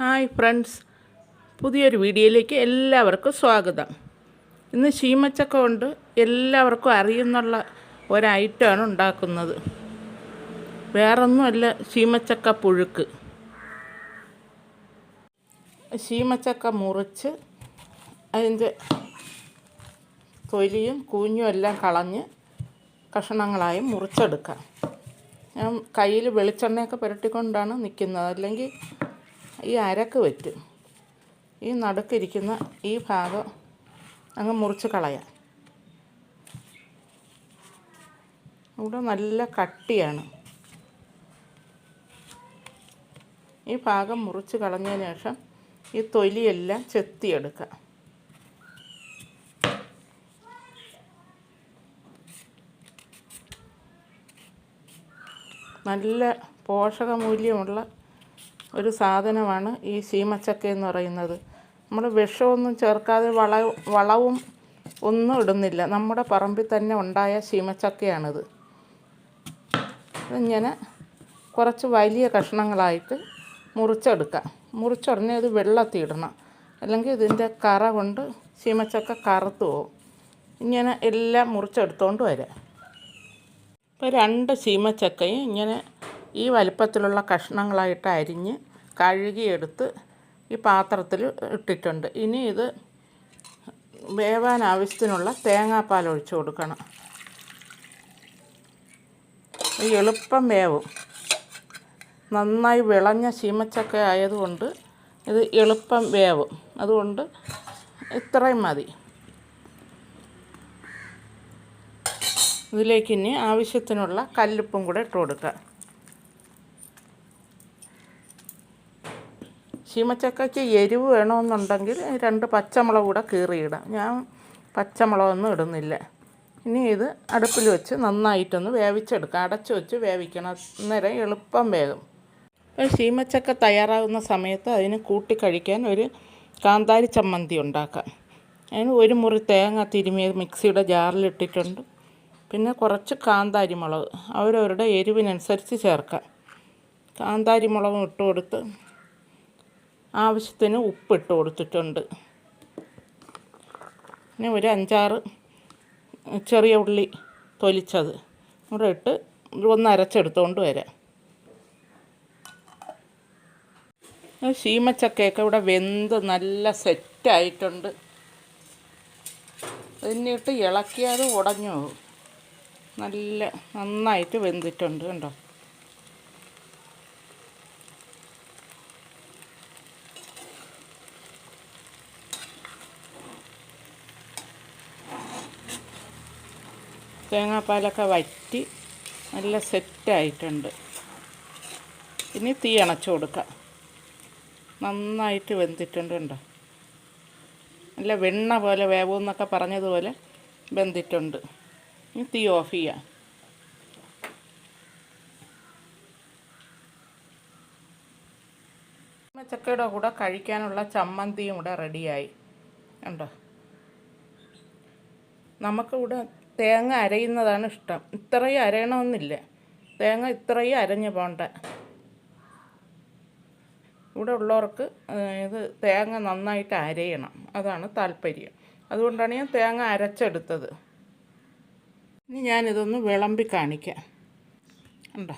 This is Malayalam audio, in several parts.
Hi friends. പുതിയൊരു വീഡിയോയിലേക്ക് എല്ലാവർക്കും സ്വാഗതം. ഇന്ന് ശീമച്ചക്ക കൊണ്ട് എല്ലാവർക്കും അറിയുന്നുള്ള ഒരൈറ്റമാണ് ഉണ്ടാക്കുന്നത്. വേറൊന്നുമല്ല ശീമച്ചക്ക പുഴുക്ക്. ശീമച്ചക്ക മുറിച്ച് അതിന്റെ തൊലിയും കൂഞ്ഞും എല്ലാം കളഞ്ഞ് കഷണങ്ങളായി മുറിച്ചെടുക്കാം. ഞാൻ കയ്യിൽ വെളിച്ചെണ്ണയൊക്കെ പുരട്ടിക്കൊണ്ടാണ് നിൽക്കുന്നത്. അല്ലെങ്കിൽ ഈ അരക്ക് പറ്റും ഈ നടുക്കിരിക്കുന്ന ഈ ഭാഗം അങ്ങ് മുറിച്ച് കളയാം. ഇവിടെ നല്ല കട്ടിയാണ്. ഈ ഭാഗം മുറിച്ച് കളഞ്ഞതിന് ശേഷം ഈ തൊലിയെല്ലാം ചെത്തിയെടുക്കാം. നല്ല പോഷകമൂല്യമുള്ള ഒരു സാധനമാണ് ഈ ശീമച്ചക്ക എന്ന് പറയുന്നത്. നമ്മൾ വിഷമൊന്നും ചേർക്കാതെ വള വളവും ഒന്നും ഇടുന്നില്ല. നമ്മുടെ പറമ്പിൽ തന്നെ ഉണ്ടായ ശീമച്ചക്കയാണിത് ഇതിങ്ങനെ കുറച്ച് വലിയ കഷ്ണങ്ങളായിട്ട് മുറിച്ചെടുക്കാം. മുറിച്ചുടനെ ഇത് വെള്ളത്തിയിടണം അല്ലെങ്കിൽ ഇതിന്റെ കറ കൊണ്ട് ശീമച്ചക്ക കറുത്തു പോകും. ഇങ്ങനെ എല്ലാം മുറിച്ചെടുത്തോണ്ട് വരാം. ഇപ്പോൾ രണ്ട് ചീമച്ചക്കയും ഇങ്ങനെ ഈ വലിപ്പത്തിലുള്ള കഷ്ണങ്ങളായിട്ട് അരിഞ്ഞ് കഴുകിയെടുത്ത് ഈ പാത്രത്തിൽ ഇട്ടിട്ടുണ്ട്. ഇനി ഇത് വേവാൻ ആവശ്യത്തിനുള്ള തേങ്ങാപ്പാൽ ഒഴിച്ചു കൊടുക്കണം. ഈ എളുപ്പം വേവും. നന്നായി വിളഞ്ഞ ചീമച്ചക്ക ആയതുകൊണ്ട് ഇത് എളുപ്പം വേവും. അതുകൊണ്ട് ഇത്രയും മതി. ഇതിലേക്ക് ഇനി ആവശ്യത്തിനുള്ള കല്ലുപ്പും കൂടെ ഇട്ട് കൊടുക്കുക ചീമച്ചക്കയ്ക്ക് എരിവ് വേണമെന്നുണ്ടെങ്കിൽ രണ്ട് പച്ചമുളക് കൂടെ കീറിയിടാം. ഞാൻ പച്ചമുളകൊന്നും ഇടുന്നില്ല. ഇനി ഇത് അടുപ്പിൽ വെച്ച് നന്നായിട്ടൊന്ന് വേവിച്ചെടുക്കാം. അടച്ചു വെച്ച് വേവിക്കണം. അന്നേരം എളുപ്പം വേകും ചീമച്ചക്ക തയ്യാറാകുന്ന സമയത്ത് അതിന് കൂട്ടി കഴിക്കാൻ ഒരു കാന്താരി ചമ്മന്തി ഉണ്ടാക്കാം. അതിന് ഒരു മുറി തേങ്ങ തിരുമിയത് മിക്സിയുടെ ജാറിലിട്ടിട്ടുണ്ട് പിന്നെ കുറച്ച് കാന്താരി മുളക്. അവരവരുടെ എരിവിനനുസരിച്ച് ചേർക്കാം. കാന്താരി മുളകും ഇട്ട് കൊടുത്ത് ആവശ്യത്തിന് ഉപ്പിട്ട് കൊടുത്തിട്ടുണ്ട്. പിന്നെ ഒരു അഞ്ചാറ് ചെറിയ ഉള്ളി തൊലിച്ചത്. കൂടെ ഇട്ട് ഒന്ന് അരച്ചെടുത്തുകൊണ്ട് വരാം. ശീമച്ചക്കയൊക്കെ ഇവിടെ വെന്ത് നല്ല സെറ്റായിട്ടുണ്ട്. എന്നിട്ട് ഇളക്കിയത് ഉടഞ്ഞു നല്ല നന്നായിട്ട് വെന്തിട്ടുണ്ട് കണ്ടോ? തേങ്ങാപ്പാലൊക്കെ വറ്റി നല്ല സെറ്റായിട്ടുണ്ട്. ഇനി തീ അണച്ചു കൊടുക്കാം. നന്നായിട്ട് വെന്തിട്ടുണ്ട് കണ്ടോ? നല്ല വെണ്ണ പോലെ വേവെന്നൊക്കെ പറഞ്ഞതുപോലെ വെന്തിട്ടുണ്ട്. ഇനി തീ ഓഫ് ചെയ്യാം. ചക്കയുടെ കൂടെ കഴിക്കാനുള്ള ചമ്മന്തിയും കൂടെ റെഡിയായി. കണ്ടോ? നമുക്കിവിടെ തേങ്ങ അരയുന്നതാണ് ഇഷ്ടം. ഇത്രയും അരയണമെന്നില്ല തേങ്ങ ഇത്രയും അരഞ്ഞു പോണ്ട ഇവിടെ ഉള്ളവർക്ക് ഇത് തേങ്ങ നന്നായിട്ട് അരയണം. അതാണ് താല്പര്യം. അതുകൊണ്ടാണ് ഞാൻ തേങ്ങ അരച്ചെടുത്തത്. ഇനി ഞാനിതൊന്ന് വിളമ്പി കാണിക്കാം. ഉണ്ടോ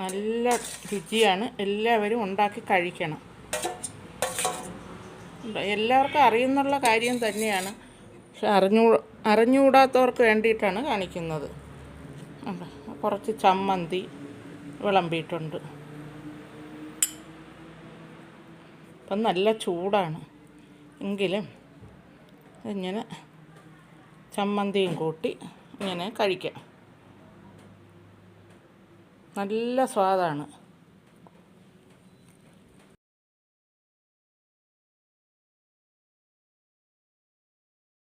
നല്ല രുചിയാണ്. എല്ലാവരും ഉണ്ടാക്കി കഴിക്കണം. എല്ലാവർക്കും അറിയുന്നുള്ള കാര്യം തന്നെയാണ്. പക്ഷെ അറിഞ്ഞൂ അറിഞ്ഞുകൂടാത്തവർക്ക് വേണ്ടിയിട്ടാണ് കാണിക്കുന്നത്. കുറച്ച് ചമ്മന്തി വിളമ്പിയിട്ടുണ്ട്. അപ്പം നല്ല ചൂടാണ്. എങ്കിലും ഇങ്ങനെ ചമ്മന്തിയും കൂട്ടി ഇങ്ങനെ കഴിക്കാം. നല്ല സ്വാദാണ്.